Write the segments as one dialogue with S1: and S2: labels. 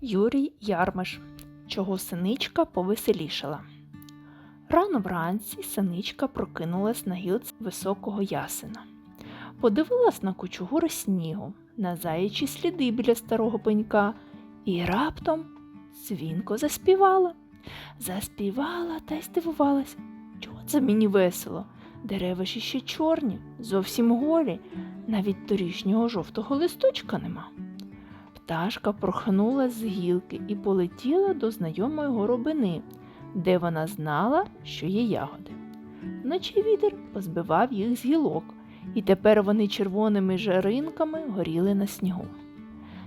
S1: Юрій Ярмаш, чого синичка повеселішала. Рано вранці синичка прокинулась на гілці високого ясена. Подивилась на кучугури снігу, на заячі сліди біля старого пенька і раптом дзвінко заспівала. Заспівала та й здивувалась. Чого це мені весело? Дерева ще чорні, зовсім голі, навіть торішнього жовтого листочка нема. Пташка прохнула з гілки і полетіла до знайомої горобини, де вона знала, що є ягоди. Вночі вітер позбивав їх з гілок, і тепер вони червоними жаринками горіли на снігу.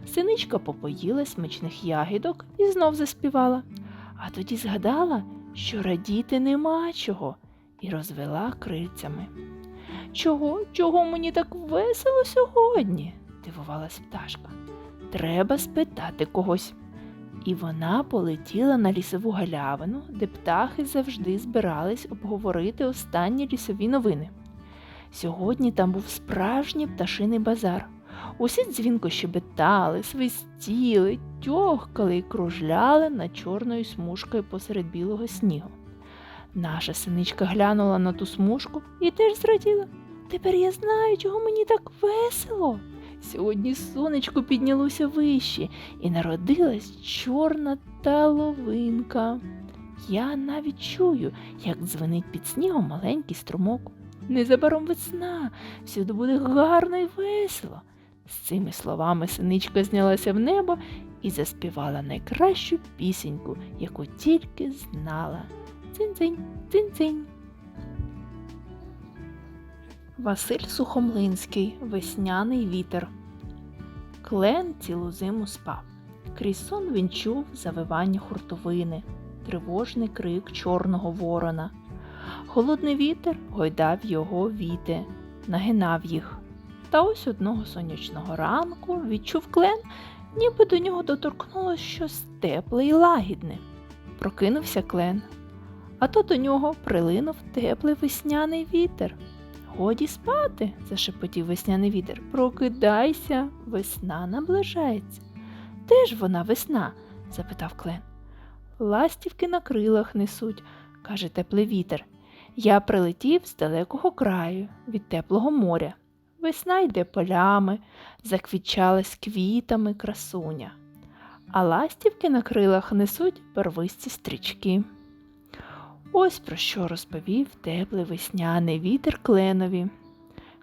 S1: Синичка попоїла смачних ягідок і знов заспівала, а тоді згадала, що радіти нема чого, і розвела крильцями. Чого, чого мені так весело сьогодні? дивувалась пташка. Треба спитати когось. І вона полетіла на лісову галявину, де птахи завжди збирались обговорити останні лісові новини. Сьогодні там був справжній пташиний базар. Усі дзвінко щебетали, свистіли, тьохкали і кружляли над чорною смужкою посеред білого снігу. Наша синичка глянула на ту смужку і теж зраділа. Тепер я знаю, чого мені так весело. Сьогодні сонечко піднялося вище і народилась чорна таловинка. Я навіть чую, як дзвенить під снігом маленький струмок. Незабаром весна, всюди буде гарно і весело. З цими словами синичка знялася в небо і заспівала найкращу пісеньку, яку тільки знала. Цинь-цинь, цинь-цинь. Василь Сухомлинський Весняний вітер. Клен цілу зиму спав. Крізь сон він чув завивання хуртовини, тривожний крик чорного ворона. Холодний вітер гойдав його віти, нагинав їх. Та ось одного сонячного ранку відчув клен, ніби до нього доторкнулось щось тепле і лагідне. Прокинувся клен, а то до нього прилинув теплий весняний вітер. Годі спати, зашепотів весняний вітер. Прокидайся, весна наближається. Де ж вона весна? запитав клен. Ластівки на крилах несуть, каже теплий вітер. Я прилетів з далекого краю, від теплого моря. Весна йде полями, заквітчалась квітами красуня, а ластівки на крилах несуть первисті стрічки. Ось про що розповів теплий весняний вітер кленові.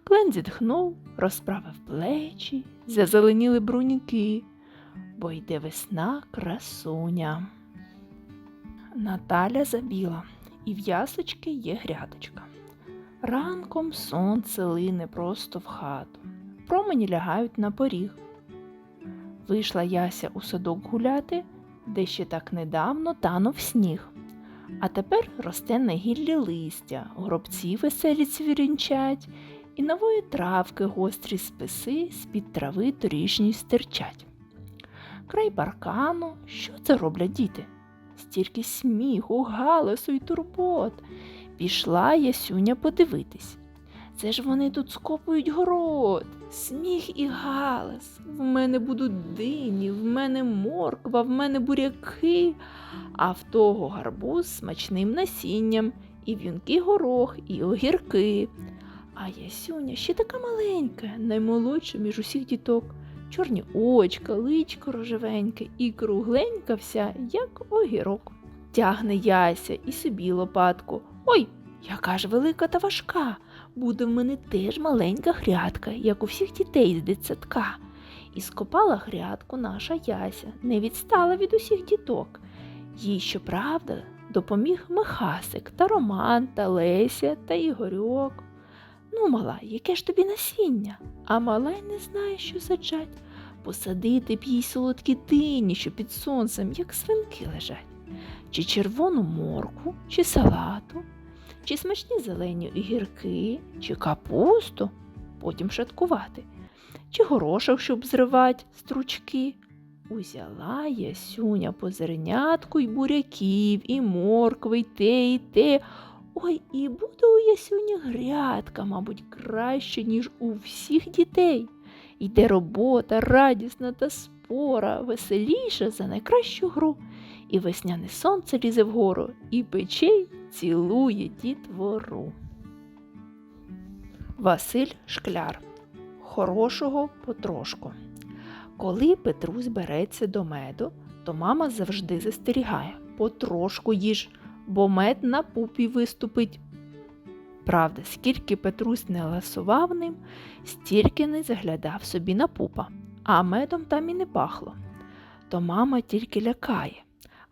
S1: Клен зітхнув, розправив плечі, зазеленіли бруньки, бо йде весна красуня. Наталя забіла, і в ясочки є грядочка. Ранком сонце лине просто в хату, промені лягають на поріг. Вийшла Яся у садок гуляти, де ще так недавно танув сніг. А тепер росте на гіллі листя, гробці веселі цвірінчать, і нової травки гострі списи з-під трави торішньої стирчать. Край паркану, що це роблять діти? Стільки сміху, галасу й турбот. Пішла Ясюня подивитись. Це ж вони тут скопують город, сміх і галас. В мене будуть дині, в мене морква, в мене буряки, а в того гарбуз з смачним насінням, і в'юнки горох, і огірки. А Ясюня ще така маленька, наймолодша між усіх діток. Чорні очка, личко рожевеньке і кругленька вся, як огірок. Тягне Яся і собі лопатку. Ой, яка ж велика та важка. Буде в мене теж маленька грядка, як у всіх дітей з дитсадка. І скопала грядку наша Яся, не відстала від усіх діток. Їй, щоправда, допоміг Михасик та Роман та Леся та Ігорьок. Ну, мала, яке ж тобі насіння? А мала й не знає, що саджать. Посадити б їй солодкі дині, що під сонцем, як свинки лежать, чи червону морку, чи салату, чи смачні зелені огірки, чи капусту, потім шаткувати, чи горошок, щоб зривати стручки. Узяла Ясюня по зернятку й буряків, і моркви, й те, і те. Ой, і буде у Ясюні грядка, мабуть, краще, ніж у всіх дітей. Йде робота радісна та спора, веселіша за найкращу гру. І весняне сонце лізе вгору, і печей цілує дітвору. Василь Шкляр. Хорошого потрошку. Коли Петрусь береться до меду, то мама завжди застерігає потрошку їж, бо мед на пупі виступить. Правда, скільки Петрусь не ласував ним, стільки не заглядав собі на пупа, а медом там і не пахло. То мама тільки лякає.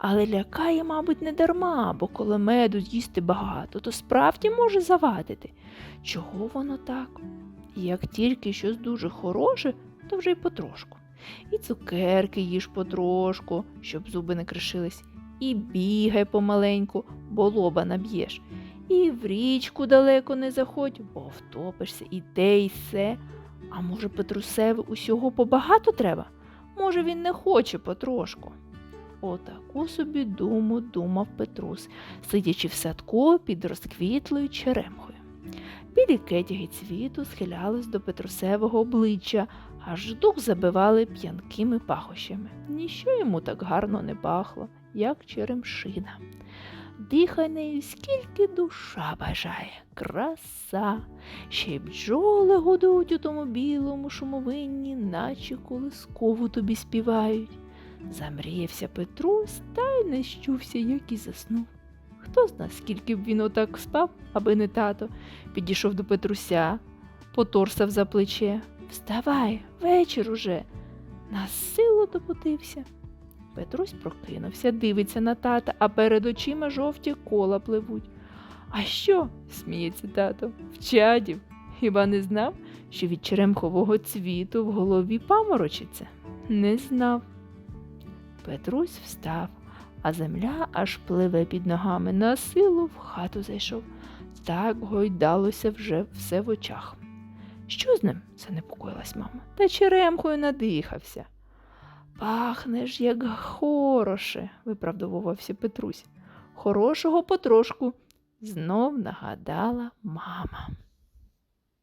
S1: Але лякає, мабуть, не дарма, бо коли меду з'їсти багато, то справді може завадити. Чого воно так? Як тільки щось дуже хороше, то вже й потрошку. І цукерки їж потрошку, щоб зуби не кришились, і бігай помаленьку, бо лоба наб'єш. І в річку далеко не заходь, бо втопишся і те, і се. А може, Петрусеві усього побагато треба? Може, він не хоче потрошку. Отаку собі думу думав Петрус, сидячи в садку під розквітлою черемхою. Білі кетяги цвіту схилялись до Петрусевого обличчя, аж дух забивали п'янкими пахощами. Ніщо йому так гарно не пахло, як черемшина. Дихай нею, скільки душа бажає, краса. Ще й бджоли годують у тому білому шумовинні, наче колискову тобі співають. Замріявся Петрусь та й не щувся, як і заснув. Хто зна, скільки б він отак спав, аби не тато, підійшов до Петруся, поторсав за плече. Вставай, вечір уже. На силу добудився. Петрусь прокинувся, дивиться на тата, а перед очима жовті кола пливуть. А що? сміється тато, вчадів. Хіба не знав, що від черемхового цвіту в голові паморочиться? Не знав. Петрусь встав, а земля аж пливе під ногами, на силу в хату зайшов. Так гойдалося вже все в очах. Що з ним? занепокоїлась мама. Та черемкою надихався. Пахне ж, як хороше, виправдовувався Петрусь. Хорошого потрошку, знов нагадала мама.